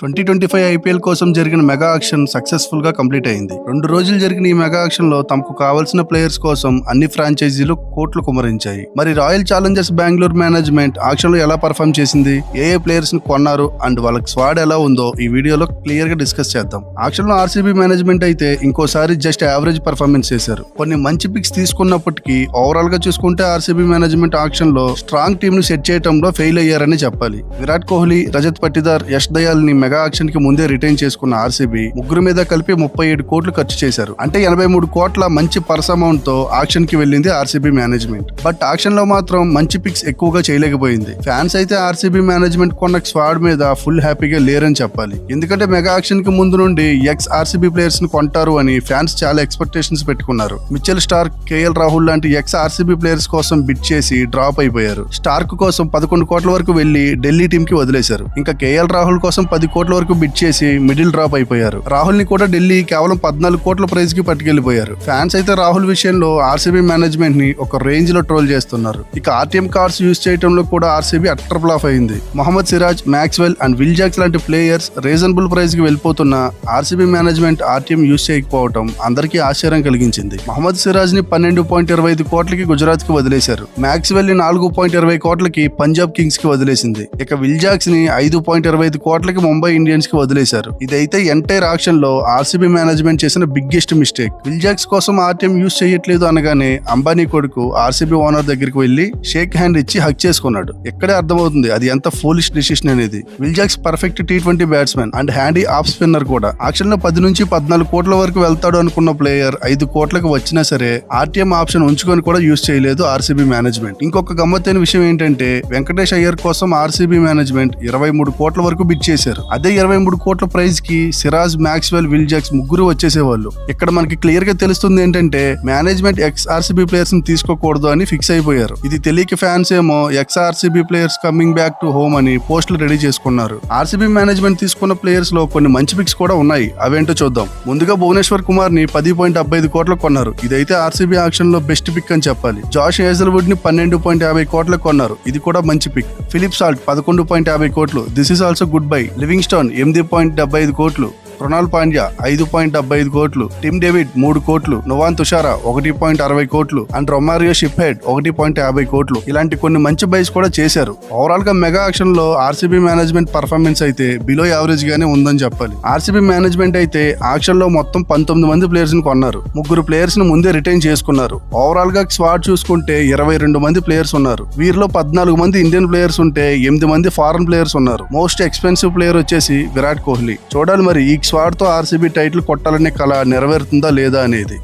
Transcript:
Twenty twenty five IPL కోసం జరిగిన mega auction సక్సెస్ఫుల్గా కంప్లీట్ అయింది. రెండు రోజులు జరిగిన ఈ మెగా ఆక్షన్లో తమకు కావాల్సిన ప్లేయర్స్ కోసం అన్ని ఫ్రాంచైజీలు కోట్లు కుమరించాయి. మరి రాయల్ ఛాలెంజర్స్ బెంగళూరు మేనేజ్మెంట్ ఆక్షన్లో ఎలా పర్ఫామ్ చేసింది? ఏ ఏ ప్లేయర్స్ని కొన్నారు? అండ్ వాళ్ళకి స్వాడ్ ఎలా ఉందో ఈ వీడియోలో క్లియర్గా డిస్కస్ చేద్దాం. ఆక్షన్లో ఆర్సీబీ మేనేజ్మెంట్ అయితే ఇంకోసారి జస్ట్ యావరేజ్ పర్ఫార్మెన్స్ చేశారు. కొన్ని మంచి పిక్స్ తీసుకున్నప్పటికీ ఓవరాల్గా చూసుకుంటే ఆర్సీబీ మేనేజ్మెంట్ ఆక్షన్లో స్ట్రాంగ్ టీమ్ను సెట్ చేయడంలో ఫెయిల్ అయ్యారని చెప్పాలి. విరాట్ కోహ్లీ రజత్ పట్టిదార్ యష్ దయాల్ని మెగా ఆక్షన్కి ముందే రిటైన్ చేసుకున్న ఆర్సీబీ ముగ్గురు మీద కలిపి ముప్పై ఏడు కోట్లు ఖర్చు చేశారు. అంటే ఎనభై మూడు కోట్ల మంచి పర్స్ అమౌంట్తో ఆక్షన్కి వెళ్ళింది ఆర్సీబీ మేనేజ్మెంట్ బట్ ఆక్షన్లో మాత్రం మంచి పిక్స్ ఎక్కువగా చేయలేకపోయింది. ఫ్యాన్స్ అయితే ఆర్సీబీ మేనేజ్మెంట్ కొన్న స్వాడ్ మీద ఫుల్ హ్యాపీగా లేరని చెప్పాలి. ఎందుకంటే మెగా ఆక్షన్కి ముందు నుండి ఎక్స్ ఆర్సీబీ ప్లేయర్స్ని కొంటారు అని ఫ్యాన్స్ చాలా ఎక్స్పెక్టేషన్స్ పెట్టుకున్నారు. మిచెల్ స్టార్ కేఎల్ రాహుల్ లాంటి ఎక్స్ ఆర్సీబీ ప్లేయర్స్ కోసం బిట్ చేసి డ్రాప్ అయిపోయారు. స్టార్క్ కోసం పదకొండు కోట్ల వరకు వెళ్ళి ఢిల్లీ టీం కి వదిలేశారు. ఇంకా కేఎల్ రాహుల్ కోసం పది కోట్ల వరకు బిట్ చేసి మిడిల్ డ్రాప్ అయిపోయారు. రాహుల్ని కూడా ఢిల్లీ కేవలం పద్నాలుగు కోట్ల ప్రైజ్కి పట్టుకెళ్ళిపోయారు ఫ్యాన్స్ అయితే రాహుల్ విషయంలో ఆర్సీబీ మేనేజ్మెంట్ని ఒక రేంజ్లో ట్రోల్ చేస్తున్నారు. ఇక ఆర్టీఎం కార్డ్స్ యూజ్ చేయడంలో కూడా ఆర్సీబీ అట్టర్ ఫ్లాప్ అయింది. Mohammed Siraj Maxwell and Will Jacks లాంటి ప్లేయర్స్ రీజనబుల్ ప్రైజ్కి వెళ్ళిపోతున్న ఆర్సీబీ మేనేజ్మెంట్ ఆర్టీఎం యూజ్ చేయకపోవడం అందరికీ ఆశ్చర్యం కలిగించింది. మొహమ్మద్ సిరాజ్ని పన్నెండు పాయింట్ ఇరవై ఐదు కోట్లకి గుజరాత్కి వదిలేశారు. మ్యాక్స్వెల్ని నాలుగు పాయింట్ ఇరవై కోట్లకి పంజాబ్ కింగ్స్కి వదిలేసింది. ఇక విల్జాక్స్ని ఐదు పాయింట్ ఇరవై ఐదు కోట్లకి ముంబై ఇండియన్స్కి వదిలేశారు. ఇదైతే ఎంటైర్ ఆక్షన్లో ఆర్సీబీ మేనేజ్మెంట్ చేసిన బిగ్గెస్ట్ మిస్టేక్. విల్జాక్స్ కోసం ఆర్టీఎం యూజ్ చేయట్లేదు అనగానే అంబానీ కొడుకు ఆర్సీబీ ఓనర్ దగ్గరికి వెళ్ళి షేక్ హ్యాండ్ ఇచ్చి హక్ చేసుకున్నాడు. ఇక్కడే అర్థమవుతుంది అది ఎంత ఫోలిష్ డిసిషన్ అనేది. Will Jacks perfect T twenty batsmen and handy off spinner కూడా. ఆక్షన్లో పది నుంచి పద్నాలుగు కోట్ల వరకు వెళ్తాడు అనుకున్న ప్లేయర్ ఐదు కోట్లకు వచ్చినా సరే ఆర్టీఎం ఆప్షన్ ఉంచుకొని కూడా యూజ్ చేయలేదు ఆర్సీబీ మేనేజ్మెంట్. ఇంకొక గమ్మత్తైన విషయం ఏంటంటే వెంకటేష్ అయ్యర్ కోసం ఆర్సీబీ మేనేజ్మెంట్ ఇరవై మూడు కోట్ల వరకు బిడ్ చేశారు. అదే ఇరవై మూడు కోట్ల ప్రైజ్కి సిరాజ్ మ్యాక్స్వెల్ విల్ జాక్స్ ముగ్గురు వచ్చేసేవాళ్ళు. ఇక్కడ మనకి క్లియర్గా తెలుస్తుంది ఏంటంటే మేనేజ్మెంట్ ఎక్స్ ఆర్సీబీ ప్లేయర్స్ని తీసుకోకూడదు అని ఫిక్స్ అయిపోయారు. ఇది తెలియక ఫ్యాన్స్ ఏమో ex RCB players coming back to home అని పోస్టులు రెడీ చేసుకున్నారు. ఆర్సీబీ మేనేజ్మెంట్ తీసుకున్న ప్లేయర్స్లో కొన్ని మంచి పిక్స్ కూడా ఉన్నాయి. అవేంటో చూద్దాం. ముందుగా భువనేశ్వర్ కుమార్ని పది పాయింట్ డెబ్బై ఐదు కోట్లకు కొన్నారు. ఇదైతే ఆర్సీబీ ఆక్షన్లో బెస్ట్ పిక్ అని చెప్పాలి. జాష్ హేజల్వుడ్ని పన్నెండు పాయింట్ యాభై కోట్లకు కొన్నారు. ఇది కూడా మంచి పిక్ ఫిలిప్ సాల్ట్ పదకొండు పాయింట్ యాభై కోట్లు. This is also good buy Livingstone ఎనిమిది పాయింట్ డెబ్బై ఐదు కోట్లు. కృణాల్ పాండ్యా ఐదు పాయింట్ డెబ్బై ఐదు కోట్లు టిమ్ డేవిడ్ మూడు కోట్లు నువాన్ తుషారా ఒకటి పాయింట్ అరవై కోట్లు అండ్ రొమారియో షిప్ హెడ్ ఒకటి పాయింట్ యాభై కోట్లు. ఇలాంటి కొన్ని మంచి బైస్ కూడా చేశారు. ఓవరాల్గా మెగా ఆక్షన్లో ఆర్సీబీ మేనేజ్మెంట్ పర్ఫార్మెన్స్ అయితే బిలో యావరేజ్ గానే ఉందని చెప్పాలి. ఆర్సీబీ మేనేజ్మెంట్ అయితే ఆక్షన్లో మొత్తం పంతొమ్మిది మంది ప్లేయర్స్ని కొన్నారు. ముగ్గురు ప్లేయర్స్ని ముందే రిటైన్ చేసుకున్నారు. ఓవరాల్గా స్వాడ్ చూసుకుంటే ఇరవై రెండు మంది ప్లేయర్స్ ఉన్నారు. వీరిలో పద్నాలుగు మంది ఇండియన్ ప్లేయర్స్ ఉంటే ఎనిమిది మంది ఫారెన్ ప్లేయర్స్ ఉన్నారు. మోస్ట్ ఎక్స్పెన్సివ్ ప్లేయర్ వచ్చేసి విరాట్ కోహ్లీ. చూడాలి మరి ఈ స్వాడ్తో ఆర్సీబీ టైటిల్ కొట్టాలనే కళ నెరవేరుతుందా లేదా అనేది.